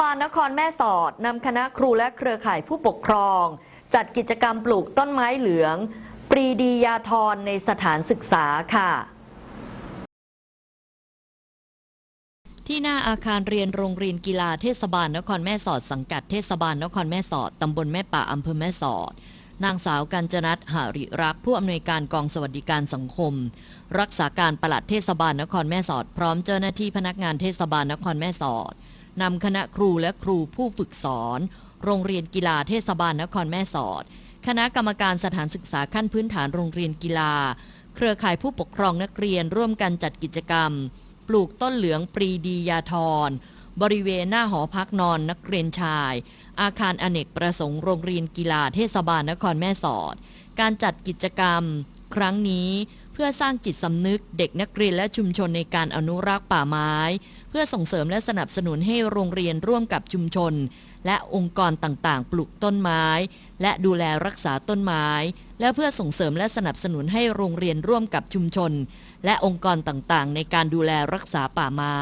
บาลนครแม่สอดนำคณะครูและเครือข่ายผู้ปกครอง จัดกิจกรรมปลูกต้นไม้เหลือง ปรีดียาธรในสถานศึกษาค่ะ ที่หน้าอาคารเรียนโรงเรียนกีฬาเทศบาลนครแม่สอดสังกัดเทศบาลนครแม่สอดตำบลแม่ป่าอำเภอแม่สอดนางสาวกัญจนัทหาริรัก ผู้อำนวยการกองสวัสดิการสังคม รักษาการปลัดเทศบาลนครแม่สอด พร้อมเจ้าหน้าที่พนักงานเทศบาลนครแม่สอด นำคณะครูและครูผู้ฝึกสอน โรงเรียนกีฬาเทศบาลนครแม่สอด คณะกรรมการสถานศึกษาขั้นพื้นฐานโรงเรียนกีฬา เครือข่ายผู้ปกครองนักเรียนร่วมกันจัดกิจกรรม ปลูกต้นเหลืองปรีดียาธรบริเวณหน้าหอพักนอนนักเรียนชาย อาคารอเนกประสงค์โรงเรียนกีฬาเทศบาลนครแม่สอด การจัดกิจกรรม ครั้งนี้ เพื่อสร้างจิตสำนึกเด็กนักเรียนและชุมชนในการอนุรักษ์ป่าไม้ เพื่อส่งเสริมและสนับสนุนให้โรงเรียนร่วมกับชุมชน และองค์กรต่างๆ ปลูกต้นไม้ และดูแลรักษาต้นไม้ และเพื่อส่งเสริมและสนับสนุนให้โรงเรียนร่วมกับชุมชน และองค์กรต่างๆ ในการดูแลรักษาป่าไม้